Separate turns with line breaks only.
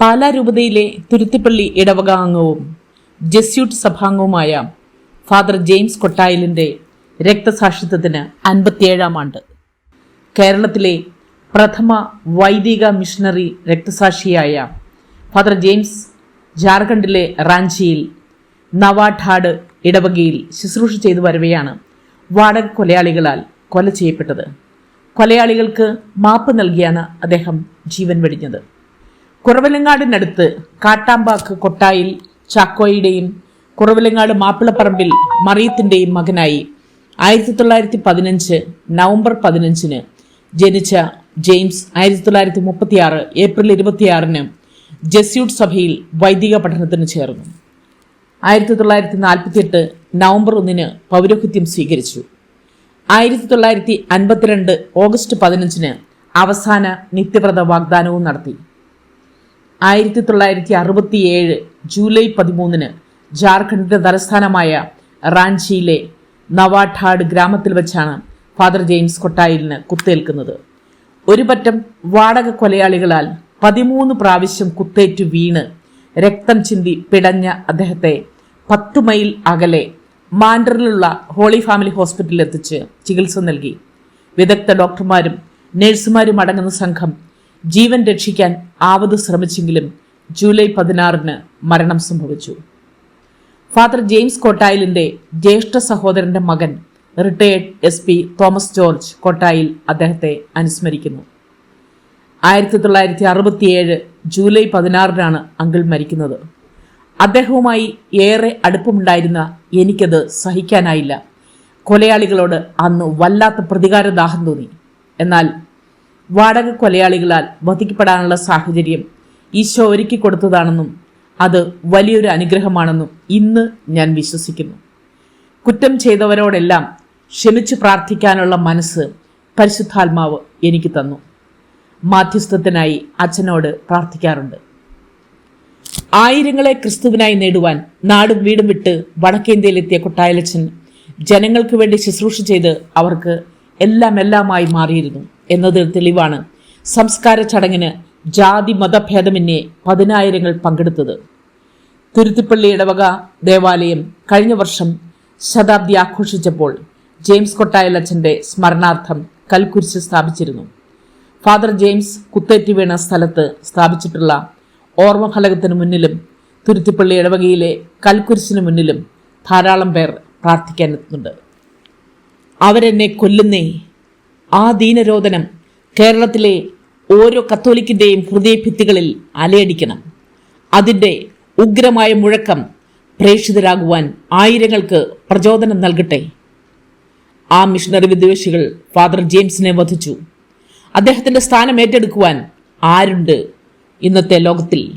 പാലാ രൂപതയിലെ തുരുത്തിപ്പള്ളി ഇടവക അംഗവും ജസ്യൂട്ട് സഭാംഗവുമായ ഫാദർ ജെയിംസ് കൊട്ടായലിന്റെ രക്തസാക്ഷിത്വത്തിന് അൻപത്തിയേഴാം ആണ്ട്. കേരളത്തിലെ പ്രഥമ വൈദിക മിഷണറി രക്തസാക്ഷിയായ ഫാദർ ജെയിംസ് ജാർഖണ്ഡിലെ റാഞ്ചിയിൽ നവാഠാഡ് ഇടവകയിൽ ശുശ്രൂഷ ചെയ്തു വരവെയാണ് വാടക കൊലയാളികളാൽ കൊല ചെയ്യപ്പെട്ടത്. കൊലയാളികൾക്ക് മാപ്പ് നൽകിയാണ് അദ്ദേഹം ജീവൻ വെടിഞ്ഞത്. കുറവലങ്ങാടിനടുത്ത് കാട്ടാമ്പാക്ക് കൊട്ടായിൽ ചാക്കോയുടെയും കുറവലങ്ങാട് മാപ്പിളപ്പറമ്പിൽ മറിയത്തിന്റെയും മകനായി ആയിരത്തി തൊള്ളായിരത്തി പതിനഞ്ച് നവംബർ പതിനഞ്ചിന് ജനിച്ച ജെയിംസ് ആയിരത്തി തൊള്ളായിരത്തി മുപ്പത്തിയാറ് ഏപ്രിൽ ഇരുപത്തിയാറിന് ജസ്യൂട്ട് സഭയിൽ വൈദിക പഠനത്തിന് ചേർന്നു. ആയിരത്തി തൊള്ളായിരത്തി നാൽപ്പത്തിയെട്ട് നവംബർ ഒന്നിന് പൗരോഹിത്യം സ്വീകരിച്ചു. ആയിരത്തി തൊള്ളായിരത്തി അൻപത്തിരണ്ട് ഓഗസ്റ്റ് പതിനഞ്ചിന് അവസാന നിത്യവ്രത വാഗ്ദാനവും നടത്തി. ആയിരത്തി തൊള്ളായിരത്തി അറുപത്തിയേഴ് ജൂലൈ പതിമൂന്നിന് ജാർഖണ്ഡിന്റെ തലസ്ഥാനമായ റാഞ്ചിയിലെ നവാഠാഡ് ഗ്രാമത്തിൽ വെച്ചാണ് ഫാദർ ജെയിംസ് കൊട്ടായിലിന് കുത്തേൽക്കുന്നത്. ഒരു പറ്റം വാടക കൊലയാളികളാൽ പതിമൂന്ന് പ്രാവശ്യം കുത്തേറ്റു വീണ് രക്തം ചിന്തി പിടഞ്ഞ അദ്ദേഹത്തെ പത്തു മൈൽ അകലെ മാൻഡറിലുള്ള ഹോളി ഫാമിലി ഹോസ്പിറ്റലിൽ എത്തിച്ച് ചികിത്സ നൽകി. വിദഗ്ധ ഡോക്ടർമാരും നഴ്സുമാരും അടങ്ങുന്ന സംഘം ജീവൻ രക്ഷിക്കാൻ ആവത് ശ്രമിച്ചെങ്കിലും ജൂലൈ പതിനാറിന് മരണം സംഭവിച്ചു. ഫാദർ ജെയിംസ് കൊട്ടായിലിന്റെ ജ്യേഷ്ഠ സഹോദരന്റെ മകൻ retired S P Thomas George Kottayil അദ്ദേഹത്തെ അനുസ്മരിക്കുന്നു. ആയിരത്തി തൊള്ളായിരത്തി അറുപത്തിയേഴ് ജൂലൈ പതിനാറിനാണ് അങ്കിൾ മരിക്കുന്നത്. അദ്ദേഹവുമായി ഏറെ അടുപ്പമുണ്ടായിരുന്ന എനിക്കത് സഹിക്കാനായില്ല. കൊലയാളികളോട് അന്ന് വല്ലാത്ത പ്രതികാരദാഹം തോന്നി. എന്നാൽ വാടക കൊലയാളികളാൽ വധിക്കപ്പെടാനുള്ള സാഹചര്യം ഈശോ ഒരുക്കി കൊടുത്തതാണെന്നും അത് വലിയൊരു അനുഗ്രഹമാണെന്നും ഇന്ന് ഞാൻ വിശ്വസിക്കുന്നു. കുറ്റം ചെയ്തവരോടെല്ലാം ക്ഷമിച്ചു പ്രാർത്ഥിക്കാനുള്ള മനസ്സ് പരിശുദ്ധാത്മാവ് എനിക്ക് തന്നു. മാധ്യസ്ഥത്തിനായി അച്ഛനോട് പ്രാർത്ഥിക്കാറുണ്ട്. ആയിരങ്ങളെ ക്രിസ്തുവിനായി നേടുവാൻ നാടും വീടും വിട്ട് വടക്കേന്ത്യയിലെത്തിയ കൊട്ടായലച്ചൻ ജനങ്ങൾക്ക് വേണ്ടി ശുശ്രൂഷ ചെയ്ത് അവർക്ക് എല്ലാം എല്ലാമായി മാറിയിരുന്നു. എന്നതിന് തെളിവാണ്. സംസ്കാര ചടങ്ങിന് ജാതി മതഭേദമന്യേ പതിനായിരങ്ങൾ പങ്കെടുത്തത്. തുരുത്തിപ്പള്ളി ഇടവക ദേവാലയം കഴിഞ്ഞ വർഷം ശതാബ്ദി ആഘോഷിച്ചപ്പോൾ ജെയിംസ് കൊട്ടായലച്ചന്റെ സ്മരണാർത്ഥം കൽക്കുരിശ് സ്ഥാപിച്ചിരുന്നു. ഫാദർ ജെയിംസ് കുത്തേറ്റ് വീണ സ്ഥലത്ത് സ്ഥാപിച്ചിട്ടുള്ള ഓർമ്മഫലകത്തിന് മുന്നിലും തുരുത്തിപ്പള്ളി ഇടവകയിലെ കൽക്കുരിശിന് മുന്നിലും ധാരാളം പേർ പ്രാർത്ഥിക്കാനെത്തുന്നുണ്ട്. അവരെന്നെ കൊല്ലുന്നേ ആ ദീനരോധനം കേരളത്തിലെ ഓരോ കത്തോലിക്കിന്റെയും ഹൃദയഭിത്തികളിൽ അലയടിക്കണം. അതിന്റെ ഉഗ്രമായ മുഴക്കം പ്രേക്ഷിതരാകുവാൻ ആയിരങ്ങൾക്ക് പ്രചോദനം നൽകട്ടെ. ആ മിഷണറി വിദ്വേഷികൾ ഫാദർ ജെയിംസിനെ വധിച്ചു. അദ്ദേഹത്തിന്റെ സ്ഥാനം ഏറ്റെടുക്കുവാൻ ആരുണ്ട് ഇന്നത്തെ ലോകത്തിൽ?